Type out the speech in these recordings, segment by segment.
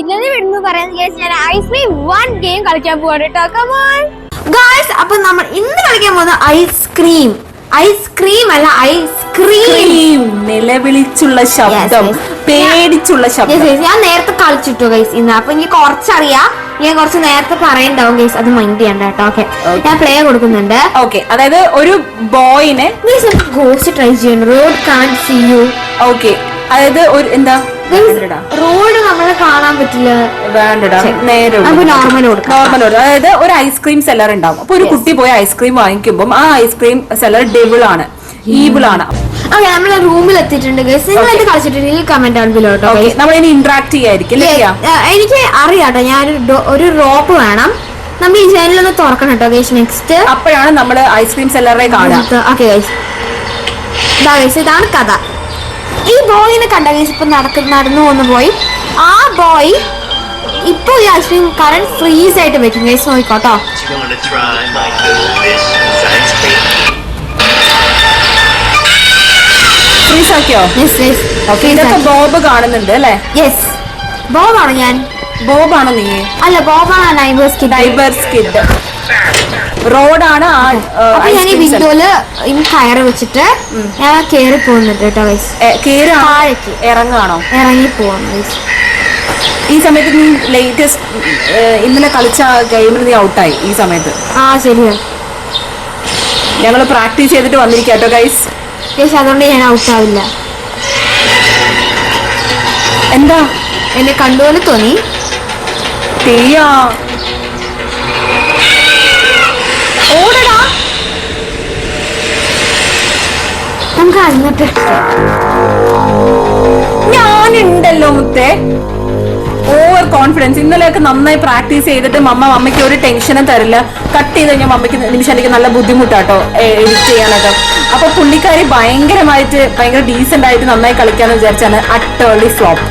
ഇന്നലെ വിടുന്നു പറയാന്ന് guys, ഞാൻ ഐസ്ക്രീം വൺ ഗെയിം കളിക്കാൻ പോവാണ് കേട്ടോ. കമോൺ ഗായ്സ് അപ്പൊ നമ്മൾ ഇന്ന് കളിക്കാൻ പോകുന്ന ഐസ്ക്രീം ഐസ്ക്രീം അല്ല ഐസ്ക്രീം ക്രീം നിലവിളിച്ചുള്ള ശബ്ദം. പേടിച്ചുള്ള ശബ്ദം. ഞാൻ നേരത്തെ കളിച്ചിട്ടു ഗൈസ് ഇന്ന്. അപ്പൊ എനിക്ക് കുറച്ചറിയാം. ഞാൻ കുറച്ച് നേരത്തെ പറയണ്ടാവും ഗൈസ് അത് മൈൻഡ് ചെയ്യണ്ട കേട്ടോ. ഓക്കെ ഞാൻ പ്ലേ കൊടുക്കുന്നുണ്ട്. ഓക്കെ അതായത് ഒരു ബോയിനെ ഗോസ് ഗോസ്റ്റ് ട്രൈ ചെയ്യണം road can see U okay അതായത് ഒരു എന്താ. റോഡ് നമ്മളെ കാണാൻ പറ്റില്ല. വേണ്ടടാ. നേരെ നമുക്ക് നോർമൽ കൊടുക്കാം നോർമൽ അതായത് ഒരു ഐസ്ക്രീം സെല്ലർ ഉണ്ടാവും. അപ്പൊ ഒരു കുട്ടി പോയി ഐസ്ക്രീം വാങ്ങിക്കുമ്പോൾ ആ ഐസ്ക്രീം സെല്ലർ ഡെവിൾ ആണ്. ഈബിൾ ആണ്. ഓക്കെ നമ്മൾ റൂമിൽ എത്തിയിട്ടുണ്ട് ഗൈസ് ഇത് കളിച്ചിട്ടുണ്ടെങ്കിൽ കമന്റ് ആണ് ബിലോ കേട്ടോ നമ്മൾ ഇനി ഇന്ററാക്ട് ചെയ്യായിരിക്കും. എനിക്ക് അറിയാട്ടോ ഞാൻ ഒരു റോപ്പ് വേണം. നമ്മൾ ഈ ജനലൊന്ന് തുറക്കണം കേട്ടോ ഗൈസ് നെക്സ്റ്റ് അപ്പോഴാണ് നമ്മൾ ഐസ്ക്രീം സെല്ലറെ കാണുക. ഓക്കെ ഗൈസ് ഇതാണ് കഥ. ഈ ബോയിനെ കണ്ട ഗൈസ് ഇപ്പൊ നടക്കുന്ന നടന്നു പോകുന്ന ബോയ് ആ ബോയ് ഇപ്പൊ ഈ ഐസ്ക്രീം കറണ്ട് ഫ്രീസ് ആയിട്ട് വെക്കും. ഗൈസ് നോക്കിക്കോട്ടോ? ഫ്രീസ് ആക്കിയോ? ഇതൊക്കെ ബോബ് കാണുന്നുണ്ട് അല്ലേ? യെസ് ബോബാണ് ഞാൻ? ബോബാണോ നീ? അല്ല ബോബാണ് ഡൈവേഴ്സ് കിഡ് ഡൈവേഴ്സ് കിഡ് റോഡാണ് അപ്പൊ ഞാൻ ഈ വിൻഡോയിൽ ഈ കയറ് വെച്ചിട്ട് ഞാൻ കേറി പോകുന്നുണ്ട് കേട്ടോ താഴേക്ക്. ഇറങ്ങാണോ ഇറങ്ങി പോവാണ് ഗൈസ് ഈ സമയത്ത് നീ ലേറ്റസ്റ്റ് ഇന്നലെ കളിച്ച ഗെയിമിൽ നീ ഔട്ടായി ഈ സമയത്ത്. ആ ശരിയാ. ഞങ്ങൾ പ്രാക്ടീസ് ചെയ്തിട്ട് വന്നിരിക്കാട്ടോ ഗൈസ് ഗൈസ് അതുകൊണ്ട് ഞാൻ ഔട്ട് ആവില്ല. എന്താ? എന്നെ കണ്ടുപോലെ തോന്നി. തീയാ അങ്ങോട്ട് ഞാനുണ്ടല്ലോ മുത്തേ. ഓവർ കോൺഫിഡൻസ് ഇന്നലെയൊക്കെ നന്നായി പ്രാക്ടീസ് ചെയ്തിട്ട് മമ്മ മമ്മയ്ക്ക് ഒരു ടെൻഷനും തരില്ല. കട്ട് ചെയ്ത് കഴിഞ്ഞാൽ മമ്മയ്ക്ക് എനിക്ക് നല്ല ബുദ്ധിമുട്ടാട്ടോ എഡിറ്റ് ചെയ്യാനൊക്കെ. അപ്പൊ പുള്ളിക്കാരി ഭയങ്കരമായിട്ട് ഭയങ്കര ഡീസെന്റ് ആയിട്ട് നന്നായി കളിക്കാന്ന് വിചാരിച്ചാണ് അട്ടേർലി ഫ്ലോപ്പ്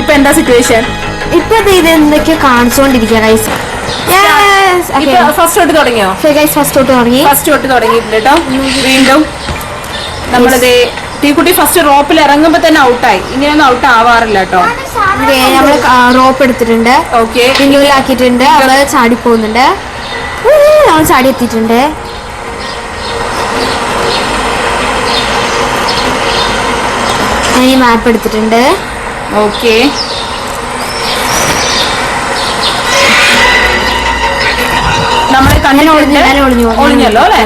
ഇപ്പൊ എന്താ സിറ്റുവേഷൻ ഇപ്പൊ ഇത് എന്തൊക്കെയോ കാണിച്ചുകൊണ്ടിരിക്കുക ഗൈസ് ഫസ്റ്റ് തൊട്ട് തുടങ്ങിയോ? ഗൈസ് ഫസ്റ്റ് തൊട്ട് തുടങ്ങി. ഫസ്റ്റ് തൊട്ട് തുടങ്ങിയിട്ടുണ്ട് കേട്ടോ വീണ്ടും. നമ്മളിത് തീക്കുട്ടി ഫസ്റ്റ് റോപ്പിൽ ഇറങ്ങുമ്പോ തന്നെ ഔട്ടായി ഇങ്ങനെയൊന്നും ഔട്ട് ആവാറില്ല കേട്ടോ നമ്മൾ റോപ്പ് എടുത്തിട്ടുണ്ട്. ഓക്കെ വിൻഡോയിലാക്കിയിട്ടുണ്ട് അവൾ ചാടി പോകുന്നുണ്ട് അവൾ ചാടി എത്തിയിട്ടുണ്ട് ഈ മാപ്പ് എടുത്തിട്ടുണ്ട്. ഓക്കെ നമ്മളെ കണ്ണിന്. ഒളിഞ്ഞല്ലോ അല്ലേ?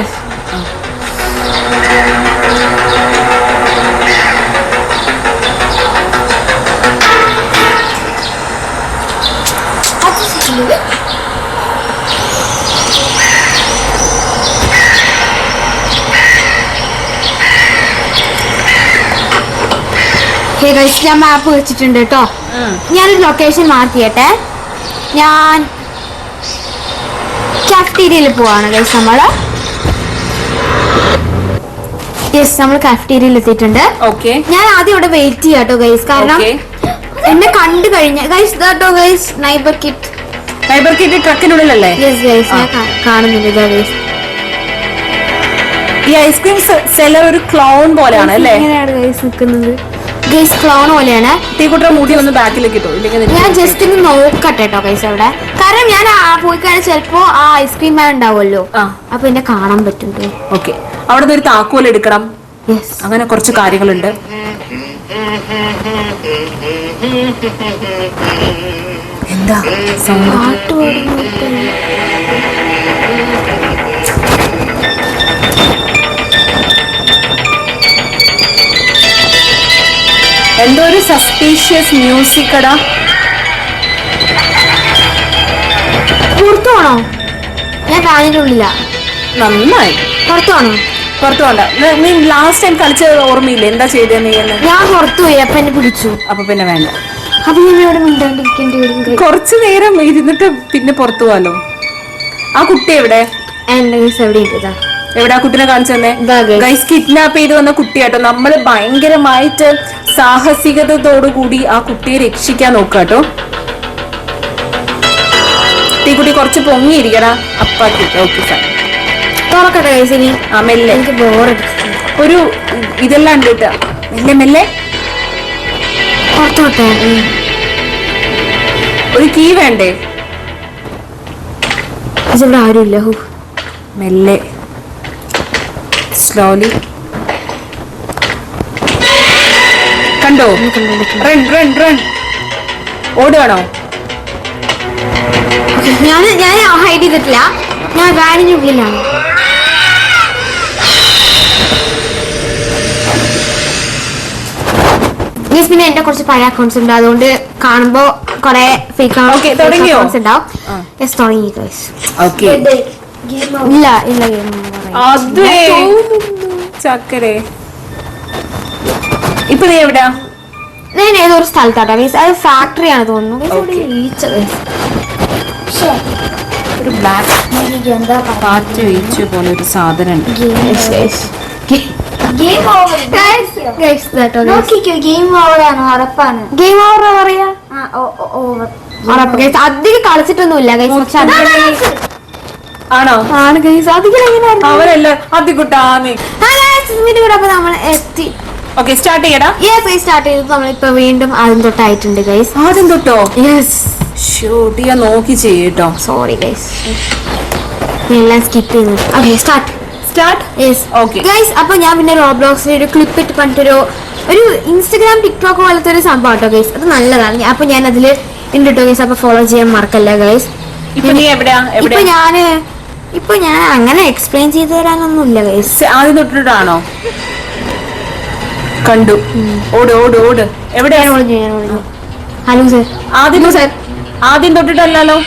ഗൈസ് ഞാൻ മാപ്പ് വെച്ചിട്ടുണ്ട് കേട്ടോ. ഞാനൊരു ലൊക്കേഷൻ മാർക്ക് ചെയ്യട്ടെ ഞാൻ കഫ്റ്റീരിയയിൽ പോവാണ് ഗൈസ് നമ്മൾ യെസ് നമ്മൾ കഫ്റ്റീരിയയിൽ എത്തിയിട്ടുണ്ട്. ഓക്കെ ഞാൻ ആദ്യം ഇവിടെ വെയിറ്റ് ചെയ്യാം കേട്ടോ ഗൈസ് കാരണം. എന്നെ കണ്ടു കഴിഞ്ഞ ഗൈസ് കേട്ടോ guys neighbour kit fibre kit ട്രക്കിനുള്ളിലല്ലേ കാണുന്നുണ്ട് ഈ ഐസ്ക്രീം സെല്ലർ ഒരു ക്ലൗൺ പോലെയാണ് അല്ലേ? നിൽക്കുന്നത് ഗൈസ് ക്ലോൺ പോലെയാണ്. തീക്കുട്ടിയുടെ മുടി ഒന്ന് ബാക്കിലേക്ക് ഇട്ടു ഇല്ലെങ്കിൽ ഞാൻ ജസ്റ്റ് ഒന്ന് നോക്കട്ടെ കേട്ടോ ഗൈസ് അവിടെ. കാരണം ഞാൻ ആ പോയി കഴിഞ്ഞാൽ ചിലപ്പോ ആ ഐസ്ക്രീം മാൻ ഉണ്ടാവുമല്ലോ. അപ്പൊ എന്നെ കാണാൻ പറ്റും ഓക്കെ അവിടെ നിന്ന് ഒരു താക്കോൽ എടുക്കണം. യെസ് അങ്ങനെ കുറച്ച് കാര്യങ്ങളുണ്ട്. എന്താ പാട്ട് എന്തോ ഒരു സസ്പീഷ്യസ് മ്യൂസിക് അടാ പുറത്തുപോണോ ഞാൻ ഉള്ളിലാ. നന്നായി. പുറത്തു പോണോ പുറത്തു പോണ്ട. നീ ലാസ്റ്റ് ടൈം കളിച്ചത് ഓർമ്മയില്ല? എന്താ ചെയ്തേ നീ എന്ന്? ഞാൻ പുറത്തു പോയി അപ്പൊ എന്നെ പിടിച്ചു. അപ്പൊ പിന്നെ വേണ്ട. അപ്പൊ ഞാൻ ഇവിടെ മിണ്ടാണ്ടിരിക്കേണ്ടി വരും കുറച്ചു നേരം ഇരുന്നിട്ട് പിന്നെ പുറത്തു പോവാലോ ആ കുട്ടി എവിടെ? എന്റെ ഗൈസ് എവിടെ എവിടെ ആ കുട്ടിനെ കാണിച്ചു തന്നെ? ഗൈസ് കിഡ്നാപ്പ് ചെയ്ത് വന്ന കുട്ടിയാട്ടോ. നമ്മൾ ഭയങ്കരമായിട്ട് സാഹസികതയോടു കൂടി ആ കുട്ടിയെ രക്ഷിക്കാൻ നോക്കുക കേട്ടോ ഈ കുട്ടി കുറച്ച് പൊങ്ങിയിരിക്കടാ. അപ്പാക്കി ഓക്കെ സാർ തുറക്കട്ടെ ഗൈസ് ഇനി. ആ മെല്ലെ. എനിക്ക് ബോറടിച്ചു ഒരു ഇതെല്ലാം ഉണ്ട് കേട്ടോ മെല്ലെ മെല്ലെ. പുറത്തോട്ടെ. കീ വേണ്ടേ? ഇതിവിടെ ആരുമില്ല. ഹൂ. മെല്ലെ. സ്ലോലി കണ്ടോ? റൺ റൺ റൺ ഓടുകയാണോ ഞാൻ ഞാൻ ഹൈഡ് ചെയ്തിട്ടില്ല ഞാൻ വാനിന്റെ Guys, പിന്നെ എന്റെ കുറച്ച് പഴയ അക്കൗണ്ട്സ് ഉണ്ട്. അതുകൊണ്ട് കാണുമ്പോ കൊറേ ഫേക്ക് അക്കൗണ്ട്സ്? ഉണ്ടാവും. യെസ് തുടങ്ങി ഗൈസ് ഓക്കെ ഇല്ല ഇല്ല ചക്കരെ. ഇപ്പൊ നീ എവിടാ? ഞാൻ ഏതോ ഒരു സ്ഥലത്താട്ടോ മീൻസ് അത് ഫാക്ടറി ആണ് തോന്നുന്നു. ബ്ലാക്ക് കാറ്റ് വീഴ്ച പോലെ ഒരു സാധനം ഉണ്ട്. Game over. നോക്കിക്കോ ഗെയിം ഉറപ്പാണ്? ഗെയിം ഓവർ പറയാ? ആ ഓവർ ഉറപ്പ് ഗൈസ് അധികം കളിച്ചിട്ടൊന്നുമില്ല ഗൈസ് പക്ഷെ ആണോ? ആണ് ഗൈസ് അധികം എങ്ങനെയായിരുന്നു? അവരെല്ലാം കൂടെ അപ്പൊ നമ്മൾ എത്തി. ഓക്കെ സ്റ്റാർട്ട് ചെയ്യടാ. യെസ് സ്റ്റാർട്ട് ചെയ്ത് നമ്മളിപ്പോ വീണ്ടും ആദ്യം തൊട്ടായിട്ടുണ്ട് ഗൈസ് ആദ്യം തൊട്ടോ? യെസ് ഷൂട്ടിയ നോക്കി ചെയ്യട്ടോ സോറി ഗൈസ് എല്ലാം സ്കിപ്പ് ചെയ്യുന്നു okay start start Okay. Guys അപ്പൊ ഞാൻ പിന്നെ റോബ്ലോക്സിൽ ഒരു ക്ലിപ്പ് ഇട്ട് കണ്ടിട്ടൊരു ഒരു ഇൻസ്റ്റഗ്രാം ടിക്ടോക്ക് പോലത്തെ ഒരു സംഭവം കേട്ടോ ഗൈസ് അത് നല്ലതാണ്. അപ്പൊ ഞാൻ അതിൽ ഉണ്ട് കേട്ടോ ഗൈസ് അപ്പൊ ഫോളോ ചെയ്യാൻ മറക്കല്ല ഗൈസ് ഇപ്പൊ ഞാൻ ഇപ്പൊ ഞാൻ അങ്ങനെ എക്സ്പ്ലെയിൻ ചെയ്തു തരാനൊന്നുമില്ല ഗൈസ് ആദ്യം തൊട്ടിട്ടാണോ? കണ്ടു. ഓട് ഓട് ഓട്. എവിടെയാണ് ഹലോ സർ ആദ്യം സർ ആദ്യം തൊട്ടിട്ടല്ലോ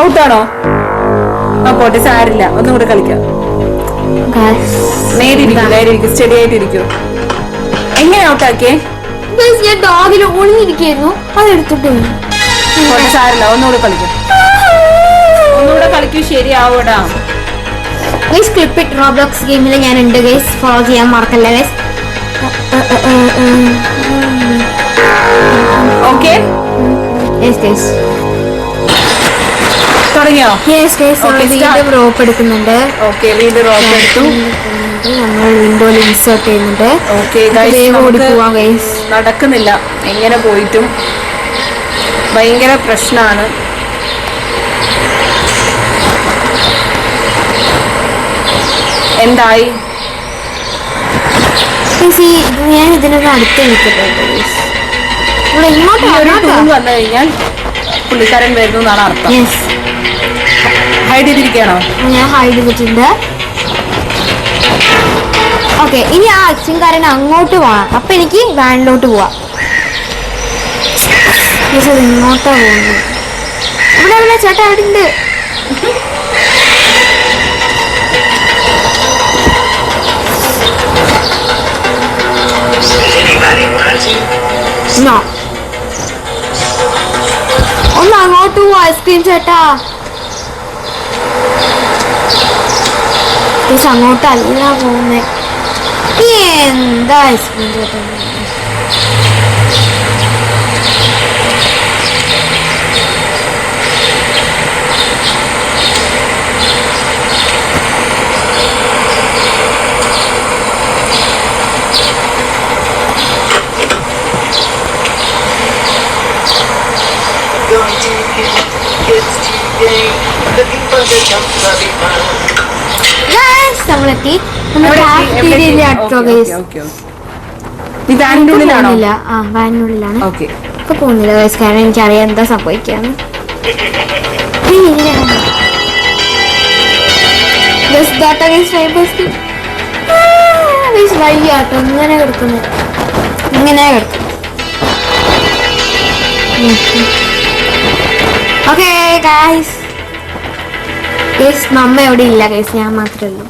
ഔട്ടാണോ ആ പോട്ടെ സാരില്ല. ഒന്നും കൂടെ കളിക്കാം. നേരെ ഇരിക്കും നേരെ ഇരിക്കും സ്റ്റഡി ആയിട്ടിരിക്കും. എങ്ങനെ ഔട്ടാക്കിയേ ഞാൻ ഡോഗിൽ ഒളിഞ്ഞിരിക്കുന്നു അത് എടുത്തിട്ട് പോയി. പോട്ടെ സാരില്ല ഒന്നുകൂടെ കളിക്കും. ഒന്നുകൂടെ കളിക്കും ശരിയാവൂടാ. ഗൈസ് ക്ലിപ്പ് ഇട്ട് റോബ്ലോക്സ് ഗെയിമിൽ ഞാൻ ഉണ്ട് ഗൈസ് ഫോളോ ചെയ്യാൻ മറക്കല്ല ഗൈസ് ഓക്കെ യെസ് ഗൈസ് തുടങ്ങിയോ? വീണ്ടും റോപ്പ് എടുക്കുന്നുണ്ട്. ഓക്കെ വീണ്ടും റോപ്പ് എടുത്തു. നമ്മൾ വിൻഡോയിൽ ഇൻസേർട്ട് ചെയ്യുന്നുണ്ട്. ഓക്കെ ഓടി പോവാം ഗൈസ് നടക്കുന്നില്ല. എങ്ങനെ പോയിട്ടും ഭയങ്കര പ്രശ്നമാണ് എന്തായി? ഞാൻ ഇതിനൊരു അടുത്ത് നിൽക്കട്ടെ ഇങ്ങോട്ട് വന്നു കഴിഞ്ഞാൽ പുള്ളിക്കാരൻ വരുന്നു എന്നാണ് അർത്ഥം. ഹൈഡ് ചെയ്തിരിക്കുകയാണോ? ഞാൻ ഹൈഡ് ചെയ്തിട്ടുണ്ട്. ഓക്കെ ഇനി ആ അച്ഛൻകാരൻ അങ്ങോട്ട് പോവാം അപ്പൊ എനിക്ക് വാനിലോട്ട് പോവാം. ഇങ്ങോട്ടാ പോകുന്നത്? ഇവിടെ ഇവിടെ ചേട്ടാ അവിടെ ഉണ്ട്. ഒന്ന് അങ്ങോട്ട് പോവാ ഐസ്ക്രീം ചേട്ടാ. Yes, അങ്ങോട്ടല്ല പോകുന്നേ എന്താ ഐസ്ക്രീം ചേട്ടാ Going to get kids today. Looking for the jump lobby fun. Guys, നമ്മളെത്തി നമ്മൾ എവിടെ എത്തി? എവിടെ കാഫ്റ്റീരിയയിലെ എത്തി? അടുത്തോ okay, guys okay, okay, okay. നീ വാനിന്റെ ഉള്ളിലാണോ പോകുന്നില്ല ആ വാനിനുള്ളിലാണ്. ഓക്കെ. ഇപ്പൊ പോകുന്നില്ല ഗൈസ് കാരണം എനിക്കറിയാം എന്താ സംഭവിക്കാന്ന്. ഇങ്ങനെ കിടക്കുന്നു. ഇങ്ങനെ കിടക്കുന്നു. ഓക്കെ ഗൈസ് ഗൈസ് മമ്മ എവിടെ ഇല്ല ഗൈസ് ഞാൻ മാത്രമേ ഉള്ളൂ.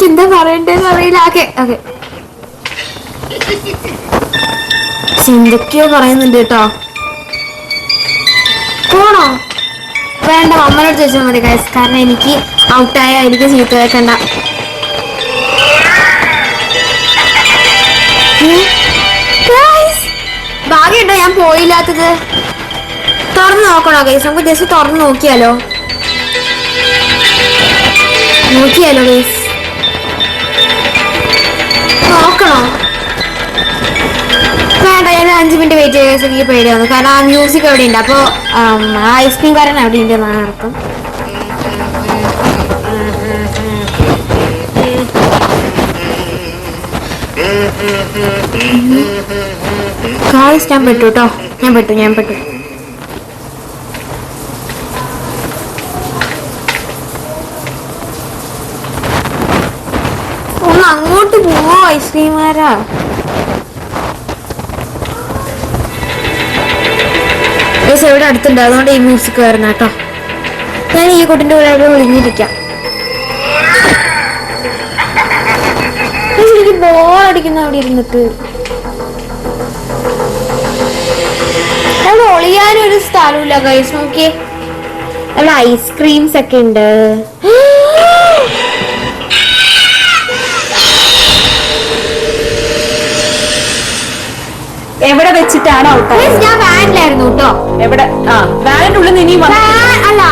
എനിക്ക് പറയണ്ടേന്ന് അറിയില്ല. Okay okay. എന്തൊക്കെയോ പറയുന്നുണ്ട് കേട്ടോ. പോണോ? വേണ്ട അമ്മനോട് ചോദിച്ചാൽ മതി ഗൈസ് കാരണം എനിക്ക് ഔട്ടായ എനിക്ക് ചീത്ത കേൾക്കണ്ട ഭാഗ്യമുണ്ടോ ഞാൻ പോയില്ലാത്തത്? തുറന്ന് നോക്കണോ ഗൈസ് നമുക്ക് ജസ്റ്റ് തുറന്ന് നോക്കിയാലോ? നോക്കിയാലോ ഗൈസ് ആണോ വേണ്ട ഞാൻ മിനിറ്റ് വെയിറ്റ് ചെയ്യാൻ എനിക്ക് പേടി വന്നു. കാരണം ആ മ്യൂസിക് അവിടെ ഉണ്ട്. അപ്പോൾ ആ ഐസ്ക്രീം കാരൻ അവിടെ ഉണ്ട് എന്നാണ് അർത്ഥം. പെട്ടു കേട്ടോ ഞാൻ പെട്ടു ഞാൻ പെട്ടു. പോവോ ഐസ്ക്രീമാരാ എവിടെ അടുത്തുണ്ട്? അതുകൊണ്ട് ഈ മ്യൂസിക് വരുന്ന കേട്ടോ. ഞാൻ ഈ കുട്ടിന്റെ കൂടെ അവിടെ ഒളിഞ്ഞിരിക്കാം. എനിക്ക് ബോൾ അടിക്കുന്ന അവിടെ ഇരുന്നിട്ട്. അവിടെ ഒളിയാനൊരു സ്ഥലമില്ല ഗൈസ് നോക്കിയേ. അവിടെ ഐസ്ക്രീംസ് ഒക്കെ ഉണ്ട്. എവിടെ വെച്ചിട്ടാണ് ഔട്ടായത് ഞാൻ വാനിലായിരുന്നു കേട്ടോ. എവിടെ? ആ വാനിന്റെ ഉള്ളിൽ നിന്ന് ഇനി അല്ല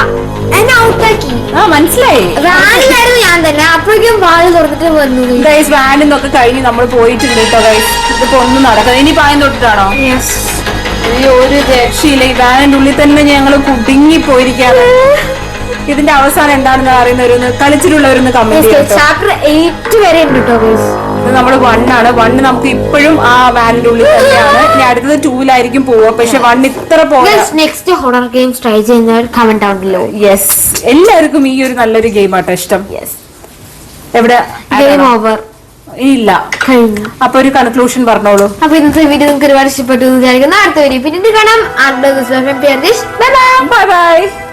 എന്നെ ഔട്ടാക്കി. ആ മനസ്സിലായി. വാനിലായിരുന്നു ഞാൻ തന്നെ. അപ്പോഴേക്കും വാൽ തുറന്നിട്ട് വന്നു. ഗൈസ് വാനിൽ നിന്നൊക്കെ കഴിഞ്ഞ് നമ്മൾ പോയിട്ടുണ്ട് കേട്ടോ ഗൈസ് ഇതിപ്പോ ഒന്നും നടക്കുന്നത് ഇനി പായം തൊട്ടിട്ടാണോ? ഈ ഒരു രക്ഷയില്ല. ഈ വാനിന്റെ ഉള്ളിൽ തന്നെ ഞങ്ങൾ കുടുങ്ങി പോയിരിക്കാറ് ഇതിന്റെ അവസാനം എന്താണെന്ന് അറിയുന്നവരൊന്ന് കളിച്ചിട്ടുള്ളവരൊന്ന് കമന്റ് ചാപ്റ്റർ എയ്റ്റ് വരെ ഉണ്ട് കേട്ടോ ഗൈസ് ഇത് നമ്മുടെ വണ്ണാണ് വണ്ണ് നമുക്ക് ഇപ്പോഴും ആ വാനിന്റെ ഉള്ളിൽ തന്നെയാണ്. ഇനി അടുത്തത് ടൂലായിരിക്കും പോവുക. പക്ഷെ വണ്ണ് ഇത്ര പോയ നെക്സ്റ്റ് ഹൊറർ ഗെയിംസ് ട്രൈ ചെയ്യുന്നവർ കമന്റ് യെസ് എല്ലാവർക്കും ഈ ഒരു നല്ലൊരു ഗെയിം ആട്ടോ ഇഷ്ടം. യെസ് എവിടെ? ഗെയിം ഓവർ ഇല്ല. അപ്പൊ ഒരു കൺക്ലൂഷൻ പറഞ്ഞോളൂ. അപ്പൊ ഇന്നത്തെ വീഡിയോ നിങ്ങൾക്ക് ഒരുപാട് ഇഷ്ടപ്പെട്ടു വിചാരിക്കുന്നു. അടുത്ത വീഡിയോ പിന്നീട് കാണാം. Bye bye